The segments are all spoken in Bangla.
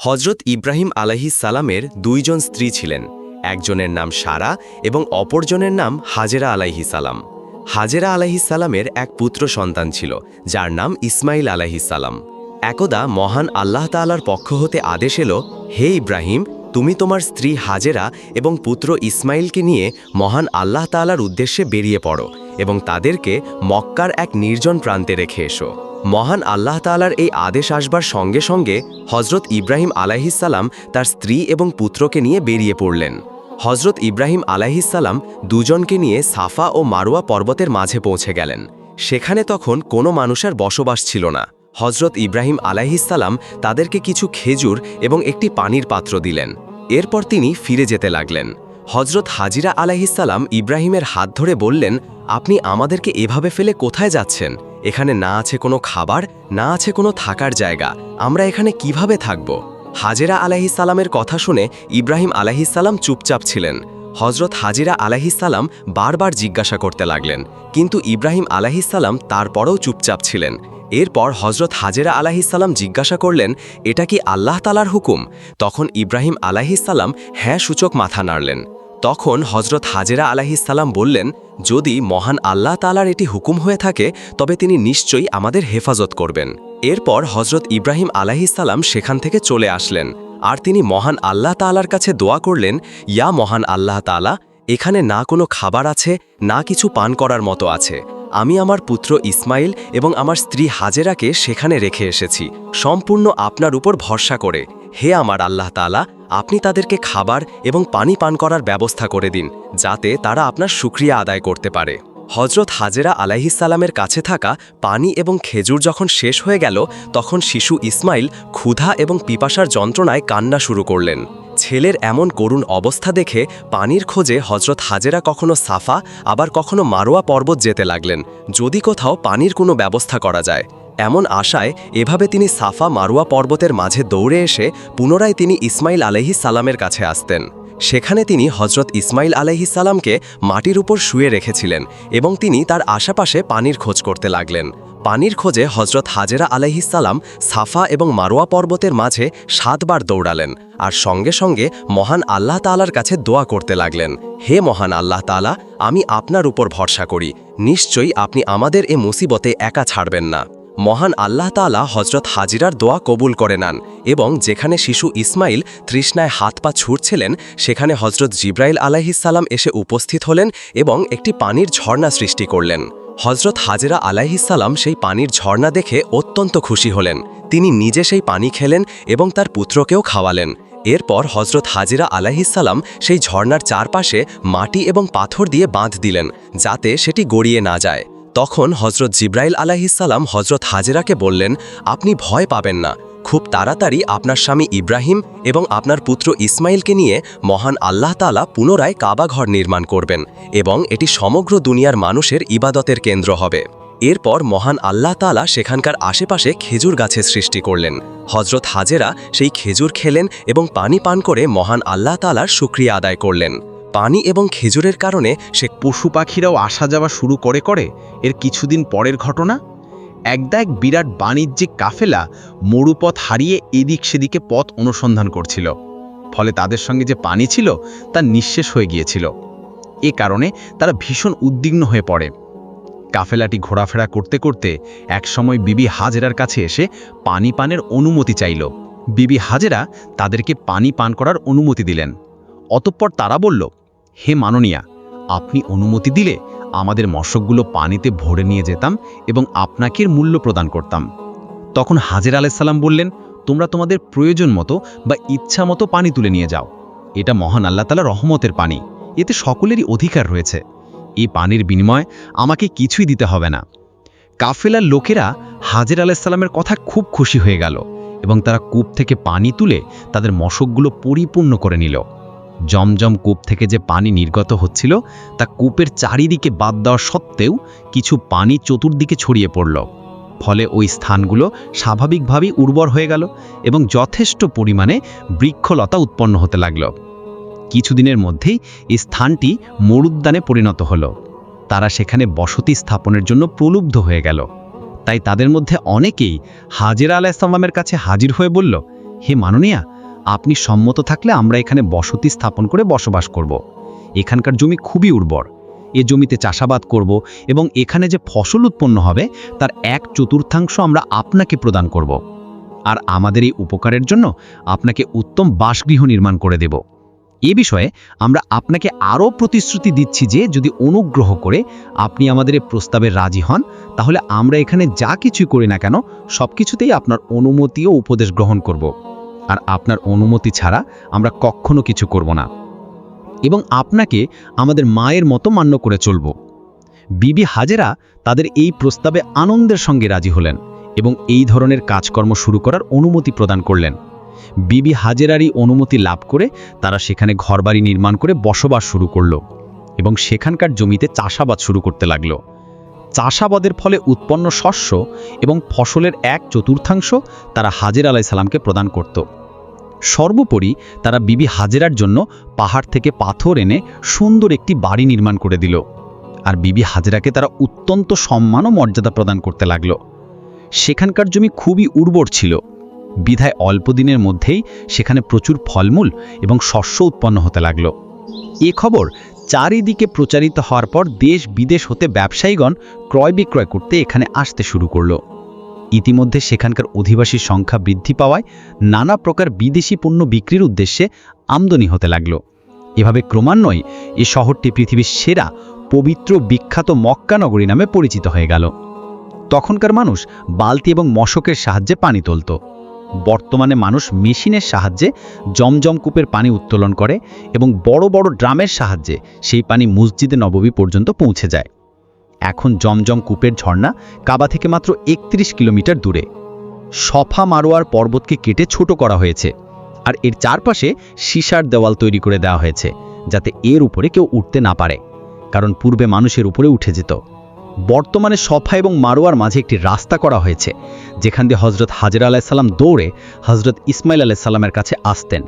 হজরত ইব্রাহিম আলাহিস সালামের দুইজন স্ত্রী ছিলেন। একজনের নাম সারা এবং অপরজনের নাম হাজেরা আলাইহি সালাম। হাজেরা আলাইহিস সালামের এক পুত্র সন্তান ছিল, যার নাম ইসমাইল আলাইহিস সালাম। একদা মহান আল্লাহ তাআলার পক্ষ হতে আদেশ এলো, হে ইব্রাহিম, তুমি তোমার স্ত্রী হাজেরা এবং পুত্র ইসমাইলকে নিয়ে মহান আল্লাহ তাআলার উদ্দেশ্যে বেরিয়ে পড়ো এবং তাদেরকে মক্কার এক নির্জন প্রান্তে রেখে এসো। মহান আল্লাহ তাআলার এই আদেশ আসবার সঙ্গে সঙ্গে হজরত ইব্রাহিম আলাইহিসাল্লাম তার স্ত্রী এবং পুত্রকে নিয়ে বেরিয়ে পড়লেন। হজরত ইব্রাহিম আলাইহিসাল্লাম দুজনকে নিয়ে সাফা ও মারোয়া পর্বতের মাঝে পৌঁছে গেলেন। সেখানে তখন কোনো মানুষের বসবাস ছিল না। হজরত ইব্রাহিম আলাইহিসাল্লাম তাদেরকে কিছু খেজুর এবং একটি পানির পাত্র দিলেন। এরপর তিনি ফিরে যেতে লাগলেন। হজরত হাজিরা আলাইহিসাল্লাম ইব্রাহিমের হাত ধরে বললেন, আপনি আমাদেরকে এভাবে ফেলে কোথায় যাচ্ছেন? এখানে না আছে কোনো খাবার, না আছে কোনো থাকার জায়গা। আমরা এখানে কীভাবে থাকব? হাজেরা আলাহিসাল্লামের কথা শুনে ইব্রাহিম আলাহিসাল্লাম চুপচাপ ছিলেন। হজরত হাজিরা আলাহিসাল্লাম বারবার জিজ্ঞাসা করতে লাগলেন, কিন্তু ইব্রাহিম আলাহিসাল্লাম তারপরও চুপচাপ ছিলেন। এরপর হজরত হাজেরা আলাহিসাল্লাম জিজ্ঞাসা করলেন, এটা কি আল্লাহ তালার হুকুম? তখন ইব্রাহিম আলাহিসাল্লাম হ্যাঁ সূচক মাথা নাড়লেন। তখন হজরত হাজেরা আলাহিসাল্লাম বললেন যদি মহান আল্লাহ তালার এটি হুকুম হয়ে থাকে, তবে তিনি নিশ্চয়ই আমাদের হেফাজত করবেন। এরপর হজরত ইব্রাহিম আলাহিসাল্লাম সেখান থেকে চলে আসলেন। আর তিনি মহান আল্লাহ তালার কাছে দোয়া করলেন, ইয়া মহান আল্লাহ তালা এখানে না কোনো খাবার আছে, না কিছু পান করার মতো আছে। আমি আমার পুত্র ইসমাইল এবং আমার স্ত্রী হাজেরাকে সেখানে রেখে এসেছি। সম্পূর্ণ আপনার উপর ভরসা করে। হে আমার আল্লাহ তালা আপনি তাদেরকে খাবার এবং পানি পান করার ব্যবস্থা করে দিন, যাতে তারা আপনার সুক্রিয়া আদায় করতে পারে। হজরত হাজেরা আলাইহিসাল্লামের কাছে থাকা পানি এবং খেজুর যখন শেষ হয়ে গেল, তখন শিশু ইসমাইল ক্ষুধা এবং পিপাসার যন্ত্রণায় কান্না শুরু করলেন। ছেলের এমন করুণ অবস্থা দেখে পানির খোঁজে হজরত হাজেরা কখনো সাফা, আবার কখনো মারোয়া পর্বত যেতে লাগলেন, যদি কোথাও পানির কোনো ব্যবস্থা করা যায়। এমন আশায় এভাবে তিনি সাফা মারুয়া পর্বতের মাঝে দৌড়ে এসে পুনরায় তিনি ইসমাইল আলহি সালামের কাছে আসতেন। সেখানে তিনি হজরত ইসমাইল আলহি সালামকে মাটির উপর শুয়ে রেখেছিলেন এবং তিনি তার আশেপাশে পানির খোঁজ করতে লাগলেন। পানির খোঁজে হজরত হাজেরা আলাইহিসাল্লাম সাফা এবং মারোয়া পর্বতের মাঝে সাতবার দৌড়ালেন আর সঙ্গে সঙ্গে মহান আল্লাহ তালার কাছে দোয়া করতে লাগলেন, হে মহান আল্লাহ তালা আমি আপনার উপর ভরসা করি। নিশ্চয়ই আপনি আমাদের এ মুসিবতে একা ছাড়বেন না। মহান আল্লাহ তালা হজরত হাজিরার দোয়া কবুল করে নেন এবং যেখানে শিশু ইসমাইল তৃষ্ণায় হাত পা ছুটছিলেন সেখানে হজরত জিব্রাইল আলাইহিসাল্লাম এসে উপস্থিত হলেন এবং একটি পানির ঝর্ণা সৃষ্টি করলেন। হজরত হাজেরা আলাইহিসাল্লাম সেই পানির ঝর্ণা দেখে অত্যন্ত খুশি হলেন। তিনি নিজে সেই পানি খেলেন এবং তার পুত্রকেও খাওয়ালেন। এরপর হজরত হাজিরা আলাইহিসাল্লাম সেই ঝর্ণার চারপাশে মাটি এবং পাথর দিয়ে বাঁধ দিলেন, যাতে সেটি গড়িয়ে না যায়। তখন হজরত জিব্রাইল আলাহিসাল্লাম হজরত হাজেরাকে বললেন, আপনি ভয় পাবেন না। খুব তাড়াতাড়ি আপনার স্বামী ইব্রাহিম এবং আপনার পুত্র ইসমাইলকে নিয়ে মহান আল্লাহ তালা পুনরায় কাবা ঘর নির্মাণ করবেন এবং এটি সমগ্র দুনিয়ার মানুষের ইবাদতের কেন্দ্র হবে। এরপর মহান আল্লাহ তালা সেখানকার আশেপাশে খেজুর গাছের সৃষ্টি করলেন। হজরত হাজেরা সেই খেজুর খেলেন এবং পানি পান করে মহান আল্লাহ তালার সুক্রিয়া আদায় করলেন। পানি এবং খেজুরের কারণে সে পশু পাখিরাও আসা যাওয়া শুরু করে করে এর কিছুদিন পরের ঘটনা? একদা এক বিরাট বাণিজ্যিক কাফেলা মরুপথ হারিয়ে এদিক সেদিকে পথ অনুসন্ধান করছিল। ফলে তাদের সঙ্গে যে পানি ছিল তা নিঃশেষ হয়ে গিয়েছিল। এ কারণে তারা ভীষণ উদ্বিগ্ন হয়ে পড়ে। কাফেলাটি ঘোরাফেরা করতে করতে একসময় বিবি হাজেরার কাছে এসে পানি পানের অনুমতি চাইল। বিবি হাজেরা তাদেরকে পানি পান করার অনুমতি দিলেন। অতঃপর তারা বলল হে মাননীয়া, আপনি অনুমতি দিলে আমাদের মশকগুলো পানিতে ভরে নিয়ে যেতাম এবং আপনাকে মূল্য প্রদান করতাম। তখন হাজির আলাইসাল্লাম বললেন, তোমরা তোমাদের প্রয়োজন মতো বা ইচ্ছা মতো পানি তুলে নিয়ে যাও। এটা মহান আল্লাহ তালা রহমতের পানি। এতে সকলেরই অধিকার রয়েছে। এই পানির বিনিময়ে আমাকে কিছুই দিতে হবে না। কাফেলার লোকেরা হাজির আলাইসাল্লামের কথা খুব খুশি হয়ে গেল এবং তারা কূপ থেকে পানি তুলে তাদের মশকগুলো পরিপূর্ণ করে নিল। জমজম কূপ থেকে যে পানি নির্গত হচ্ছিল, তা কূপের চারিদিকে বাদ দেওয়া সত্ত্বেও কিছু পানি চতুর্দিকে ছড়িয়ে পড়ল। ফলে ওই স্থানগুলো স্বাভাবিকভাবেই উর্বর হয়ে গেল এবং যথেষ্ট পরিমাণে বৃক্ষলতা উৎপন্ন হতে লাগল। কিছুদিনের মধ্যেই এই স্থানটি মরুদ্যানে পরিণত হল। তারা সেখানে বসতি স্থাপনের জন্য প্রলুব্ধ হয়ে গেল। তাই তাদের মধ্যে অনেকেই হাজিরা আলাইসাল্লামের কাছে হাজির হয়ে বলল, হে মাননীয়া আপনি সম্মত থাকলে আমরা এখানে বসতি স্থাপন করে বসবাস করব। এখানকার জমি খুবই উর্বর। এ জমিতে চাষাবাদ করব এবং এখানে যে ফসল উৎপন্ন হবে, তার এক চতুর্থাংশ আমরা আপনাকে প্রদান করব। আর আমাদের এই উপকারের জন্য আপনাকে উত্তম বাসগৃহ নির্মাণ করে দেব। এ বিষয়ে আমরা আপনাকে আরও প্রতিশ্রুতি দিচ্ছি যে, যদি অনুগ্রহ করে আপনি আমাদের এই প্রস্তাবে রাজি হন, তাহলে আমরা এখানে যা কিছু করি না কেন সব কিছুতেই আপনার অনুমতি ও উপদেশ গ্রহণ করব। আর আপনার অনুমতি ছাড়া আমরা কখনো কিছু করব না। এবং আপনাকে আমাদের মায়ের মতো মান্য করে চলব। বিবি হাজেরা তাদের এই প্রস্তাবে আনন্দের সঙ্গে রাজি হলেন এবং এই ধরনের কাজকর্ম শুরু করার অনুমতি প্রদান করলেন। বিবি হাজেরারই অনুমতি লাভ করে তারা সেখানে ঘরবাড়ি নির্মাণ করে বসবাস শুরু করল এবং সেখানকার জমিতে চাষাবাদ শুরু করতে লাগল। চাষাবাদের ফলে উৎপন্ন শস্য এবং ফসলের এক চতুর্থাংশ তারা হাজের আলাই সালামকে প্রদান করত। সর্বোপরি তারা বিবি হাজেরার জন্য পাহাড় থেকে পাথর এনে সুন্দর একটি বাড়ি নির্মাণ করে দিল। আর বিবি হাজেরাকে তারা অত্যন্ত সম্মান ও মর্যাদা প্রদান করতে লাগল। সেখানকার জমি খুবই উর্বর ছিল। বিধায় অল্প দিনের মধ্যেই সেখানে প্রচুর ফলমূল এবং শস্য উৎপন্ন হতে লাগল। এ খবর চারিদিকে প্রচারিত হওয়ার পর দেশ বিদেশ হতে ব্যবসায়ীগণ ক্রয় বিক্রয় করতে এখানে আসতে শুরু করল। ইতিমধ্যে সেখানকার অধিবাসীর সংখ্যা বৃদ্ধি পাওয়ায় নানা প্রকার বিদেশি পণ্য বিক্রির উদ্দেশ্যে আমদানি হতে লাগল। এভাবে ক্রমান্বয়ে এ শহরটি পৃথিবীর সেরা, পবিত্র, বিখ্যাত মক্কা নগরী নামে পরিচিত হয়ে গেল। তখনকার মানুষ বালতি এবং মশকের সাহায্যে পানি তুলত। বর্তমানে মানুষ মেশিনের সাহায্যে জমজম কূপের পানি উত্তোলন করে এবং বড় বড় ড্রামের সাহায্যে সেই পানি মসজিদে নববী পর্যন্ত পৌঁছে যায়। এখন জমজম কূপের ঝর্ণা কাবা থেকে মাত্র একত্রিশ কিলোমিটার দূরে। সফা মারোয়ার পর্বতকে কেটে ছোট করা হয়েছে আর এর চারপাশে সিসার দেওয়াল তৈরি করে দেওয়া হয়েছে যাতে এর উপরে কেউ উঠতে না পারে, কারণ পূর্বে মানুষের উপরে উঠে যেত। বর্তমানে সফা এবং মারোয়ার মাঝে একটি রাস্তা করা হয়েছে, যেখান দিয়ে হজরত হাজরা আলাইসাল্লাম দৌড়ে হজরত ইসমাইল আলাইসাল্লামের কাছে আসতেন।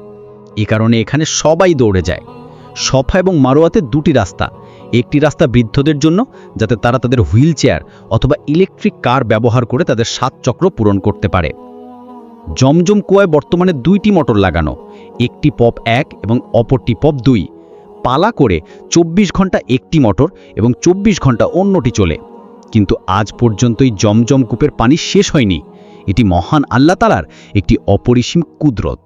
এ কারণে এখানে সবাই দৌড়ে যায়। সফা এবং মারোয়াতে দুটি রাস্তা, একটি রাস্তা বৃদ্ধদের জন্য, যাতে তারা তাদের হুইল চেয়ার অথবা ইলেকট্রিক কার ব্যবহার করে তাদের সাত চক্র পূরণ করতে পারে। জমজম কুয়ায় বর্তমানে দুইটি মোটর লাগানো, একটি পপ এক এবং অপরটি পপ দুই। পালা করে ২৪ ঘণ্টা একটি মোটর এবং ২৪ ঘণ্টা অন্যটি চলে। কিন্তু আজ পর্যন্তই জমজম কূপের পানি শেষ হয়নি। এটি মহান আল্লাহ তালার একটি অপরিসীম কুদরত।